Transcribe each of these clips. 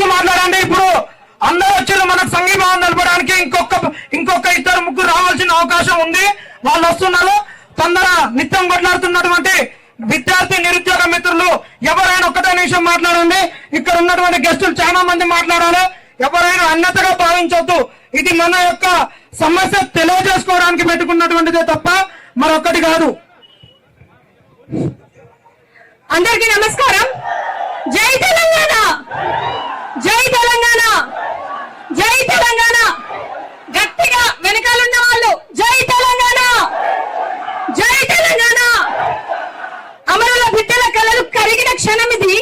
వచ్చి మాట్లాడండి. ఇప్పుడు అందరూ వచ్చారు మనకు సంఘీభావం నిలపడానికి ఇంకొక ఇంకొక ఇద్దరు ముగ్గురు రావాల్సిన అవకాశం ఉంది. వాళ్ళు వస్తున్నారు. తొందర నిత్యం కొట్లాడుతున్నటువంటి విద్యార్థి నిరుద్యోగ మిత్రులు ఎవరైనా ఒక్కటే నిమిషం మాట్లాడండి. ఇక్కడ ఉన్నటువంటి గెస్టులు చాలా మంది మాట్లాడాలి. ఎవరైనా అన్నతగా భావించవద్దు ఇది మన యొక్క సమస్య తెలియజేసుకోవడానికి పెట్టుకున్నటువంటిదే తప్ప మరొకటి కాదు. అందరికీ నమస్కారం. జై తెలంగాణ జై తెలంగాణ జై తెలంగాణ గట్టిగా వెనకాలన్న వాళ్ళు జై తెలంగాణ జై తెలంగాణ అమరుల బిడ్డల కరిగిన క్షణం ఇది.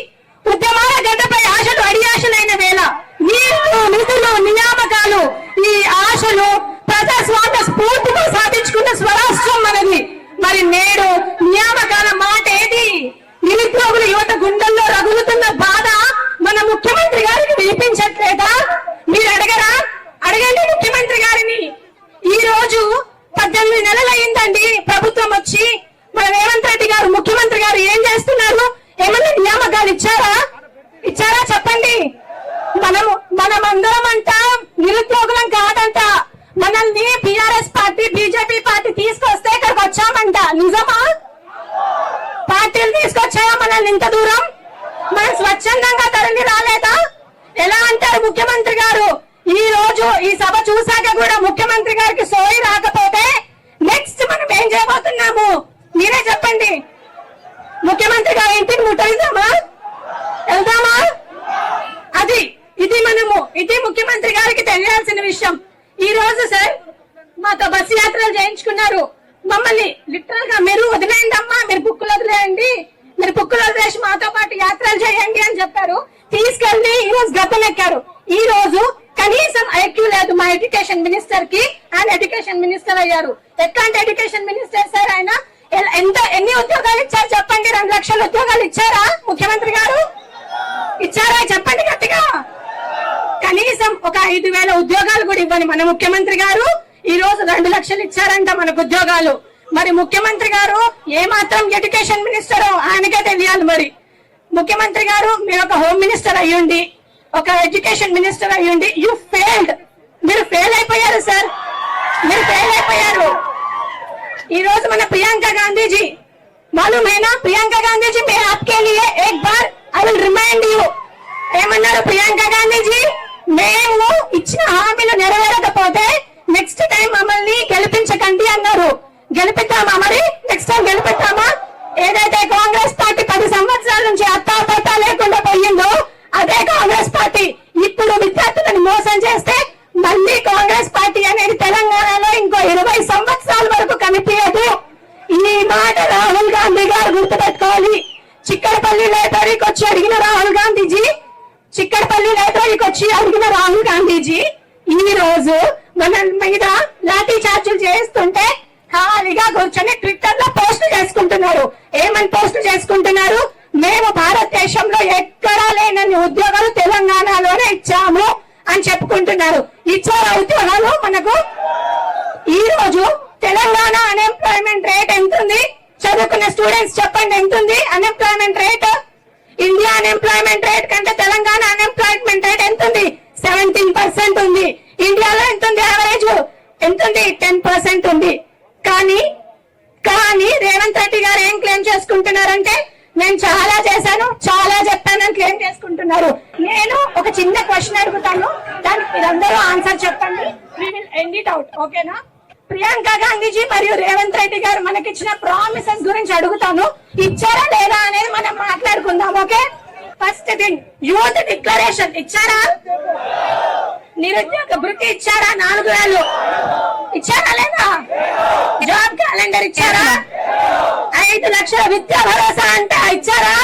ఉద్యమాల గడ్డపై ఆశలు అడియాశలైన వేళ. నీళ్ళు నిధులు నియామకాలు ఈ ఆశలు ప్రజాస్వామ్య స్ఫూర్తి సాధించుకున్న స్వరాష్ట్రం మనది మరి నేడు నియామకాల మాట ఏది నిరుద్యోగుల యువత గుండెల్లో రగులుతున్న బాధ మన ముఖ్యమంత్రి గారికి వినిపించట్లేదా మీరు అడగరా అడగండి ముఖ్యమంత్రి గారిని ఈ రోజు పద్దెనిమిది నెలలు అయిందండి ప్రభుత్వం వచ్చి మన రేవంత్ రెడ్డి గారు ముఖ్యమంత్రి గారు ఏం చేస్తున్నారు ఏమన్నా నియామకాలు ఇచ్చారా ఇచ్చారా చెప్పండి? మనము మనమందరం అంట నిరుద్యోగులం కాదంట. మనల్ని బిఆర్ఎస్ పార్టీ బీజేపీ పార్టీ తీసుకొస్తే ఇక్కడికి వచ్చామంట. నిజమా? పార్టీలు తీసుకొచ్చాయా మనల్ని ఇంత దూరం? మనం స్వచ్ఛందంగా తరలి రాలేదా? ఎలా అంటారు ముఖ్యమంత్రి గారు? ఈ రోజు ఈ సభ చూశాక కూడా ముఖ్యమంత్రి గారికి సోయి రాకపోతే నెక్స్ట్ మనం ఏం చేయబోతున్నాము మీరే చెప్పండి ముఖ్యమంత్రి గారి ఇంటికి ముట్టయిద్దామా వెళ్దామా అది ఇది మనము ఇది ముఖ్యమంత్రి గారికి తెలియాల్సిన విషయం. ఈ రోజు సార్ మాతో బస్సు యాత్రలు చేయించుకున్నారు. మమ్మల్ని లిటరల్గా మీరు వదిలేయండమ్మా మీరు బుక్కులు వదిలేయండి. మీరు బుక్కులు వదిలేసి మాతో పాటు యాత్రలు చేయండి అని చెప్పారు. తీసుకెళ్ళి ఈ రోజు గతం ఎక్కారు. ఈ రోజు కనీసం ఐక్యూ లేదు మా ఎడ్యుకేషన్ మినిస్టర్కి. ఆయన ఎడ్యుకేషన్ మినిస్టర్ అయ్యారు. ఎట్లాంటి ఎడ్యుకేషన్ మినిస్టర్ సార్ ఆయన? ఎంత ఎన్ని ఉద్యోగాలు ఇచ్చారు చెప్పండి? రెండు లక్షల ఉద్యోగాలు ఇచ్చారా ముఖ్యమంత్రి గారు? ఇచ్చారా? చెప్పండి గట్టిగా. కనీసం ఒక ఐదు వేల ఉద్యోగాలు కూడా ఇవ్వని మన ముఖ్యమంత్రి గారు ఈ రోజు రెండు లక్షలు ఇచ్చారంట మనకు ఉద్యోగాలు. మరి ముఖ్యమంత్రి గారు ఏ మాత్రం ఎడ్యుకేషన్ మినిస్టర్ ఆయనకే తెలియాలి మరి. ముఖ్యమంత్రి గారు మీరు ఒక హోమ్ మినిస్టర్ అయ్యుండి ఒక ఎడ్యుకేషన్ మినిస్టర్ అయ్యుండి యు ఫెయిల్డ్. మీరు ఫెయిల్ అయిపోయారు సార్. మీరు ఫెయిల్ అయిపోయారు. ఈ రోజు మన ప్రియాంక గాంధీజీ మాలూమైనా ప్రియాంక గాంధీజీ మే ఆప్కే లియే ఏక్ బార్ ఐ విల్ రిమైండ్ యూ. ఏమన్నారు ప్రియాంక గాంధీజీ? మేము ఇచ్చిన హామీలు నెరవేరకపోతే నెక్స్ట్ టైం మమ్మల్ని గెలిపించకండి అన్నారు. గెలిపిద్దామా మరి? నెక్స్ట్ టైం గెలిపిద్దామా? ఏదైతే కాంగ్రెస్ పార్టీ పది సంవత్సరాల నుంచి అత్తా పత్తా లేకుండా పోయిందో అదే కాంగ్రెస్ పార్టీ. ఇప్పుడు విద్యార్థులను మోసం చేస్తే మళ్ళీ కాంగ్రెస్ పార్టీ అనేది తెలంగాణలో ఇంకో ఇరవై సంవత్సరాల వరకు కనిపించదు. ఈ మాట రాహుల్ గాంధీ గారు గుర్తుపెట్టుకోవాలి. చిక్కడపల్లి లైబ్రరీకి వచ్చి అడిగిన రాహుల్ గాంధీజీ చిక్కడపల్లి లైబ్రరీకి వచ్చి అడిగిన రాహుల్ గాంధీజీ ఈ రోజు మన మీద లాఠీ చార్జీలు చేస్తుంటే ఖాళీగా కూర్చొని ట్విట్టర్లో పోస్టులు చేసుకుంటున్నారు. ఏమని పోస్టులు చేసుకుంటున్నారు? మేము భారతదేశంలో ఎక్కడా లేనన్ని ఉద్యోగాలు తెలంగాణలోనే ఇచ్చాము అని చెప్పుకుంటున్నారు. ఇచ్చే ఉద్యోగాలు మనకు. ఈ రోజు తెలంగాణ అన్ఎంప్లాయ్మెంట్ రేట్ ఎంత ఉంది చదువుకున్న స్టూడెంట్స్ చెప్పండి ఎంత ఉంది unemployment rate India unemployment rate కంటే తెలంగాణ అన్ఎంప్లాయ్మెంట్ రేట్ ఎంత ఉంది సెవెంటీన్ పర్సెంట్ ఉంది. ఇండియాలో ఎంత ఉంది యావరేజ్ ఎంత ఉంది టెన్ పర్సెంట్ ఉంది. కానీ కానీ రేవంత్ రెడ్డి గారు ఏం క్లెయిమ్ చేసుకుంటున్నారంటే నేను చాలా చేశాను చాలా చెప్పానని క్లెయిమ్ చేసుకుంటున్నారు. నేను ఒక చిన్న క్వశ్చన్ అడుగుతాను. దానికి మీరందరూ ఆన్సర్ చెప్పండి. We will end it out ఓకేనా ప్రియాంక గాంధీజీ మరియు రేవంత్ రెడ్డి గారు మనకి ఇచ్చిన ప్రామిసెస్ గురించి అడుగుతాను. ఇచ్చారా లేదా అనేది మనం మాట్లాడుకుందాం okay? First thing youth declaration ఇచ్చారా? నిరుద్యోగ భృతి ఇచ్చారా నాలుగు వేలు? ఇచ్చారా లేదా? జాబ్ క్యాలెండర్ ఇచ్చారా? ఐదు లక్షల విద్యా భరోసా అంటే ఇచ్చారా?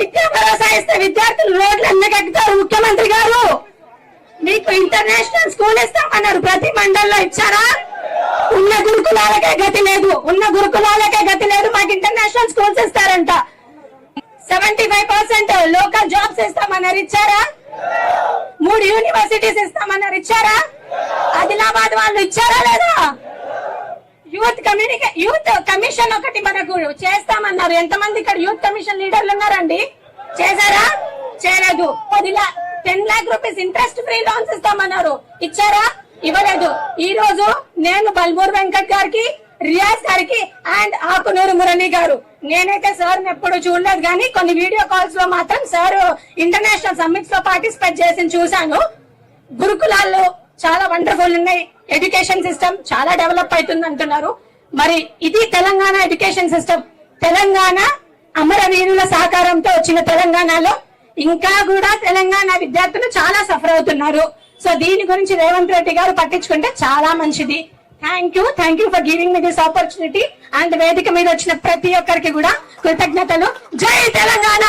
విద్యా భరోసా ఇస్తే విద్యార్థులు రోడ్లు ఎందుకు ఎక్కుతారు ముఖ్యమంత్రి గారు? మీకు ఇంటర్నేషనల్ స్కూల్ ఇస్తామన్నారు ప్రతి మండల్లో ఇచ్చారా? ఉన్న గురుకులాలకే గతి లేదు. ఉన్న గురుకులాలకే గతి లేదు. మాకు ఇంటర్నేషనల్ స్కూల్స్ ఇస్తారంట. Seventy five percent local jobs ఇస్తామన్నారు. ఇచ్చారా? మూడు యూనివర్సిటీస్ ఇస్తామన్నారు. ఇచ్చారా? ఆదిలాబాద్ వాళ్ళు ఇచ్చారా లేదా? యూత్ కమ్యూనికే యూత్ కమిషన్ ఒకటి మనకు చేస్తామన్నారు. ఎంతమంది ఇక్కడ యూత్ కమిషన్ లీడర్లు ఉన్నారండి? చేశారా? చేయలేదు. పది లా- ten lakh rupees interest free loans ఇస్తామన్నారు. ఇచ్చారా? ఇవ్వలేదు. ఈ రోజు నేను బల్మూర్ వెంకట్ గారికి రియాజ్ గారికి అండ్ ఆకునూరు మురళి గారు. నేనైతే సార్ ఎప్పుడు చూడలేదు కానీ కొన్ని వీడియో కాల్స్లో మాత్రం సార్ ఇంటర్నేషనల్ సమ్మిట్స్లో పార్టిసిపేట్ చేసి చూశాను. గురుకులాల్లో చాలా వండర్ఫుల్ ఉన్నాయి. ఎడ్యుకేషన్ సిస్టమ్ చాలా డెవలప్ అవుతుంది అంటున్నారు. మరి ఇది తెలంగాణ ఎడ్యుకేషన్ సిస్టమ్. తెలంగాణ అమరవీరుల సహకారంతో వచ్చిన తెలంగాణలో ఇంకా కూడా తెలంగాణ విద్యార్థులు చాలా సఫర్ అవుతున్నారు. సో దీని గురించి రేవంత్ రెడ్డి గారు పట్టించుకుంటే చాలా మంచిది. Thank you thank you for giving me this opportunity and వేదిక మీద వచ్చిన ప్రతి ఒక్కరికి కూడా కృతజ్ఞతలు. జై తెలంగాణ!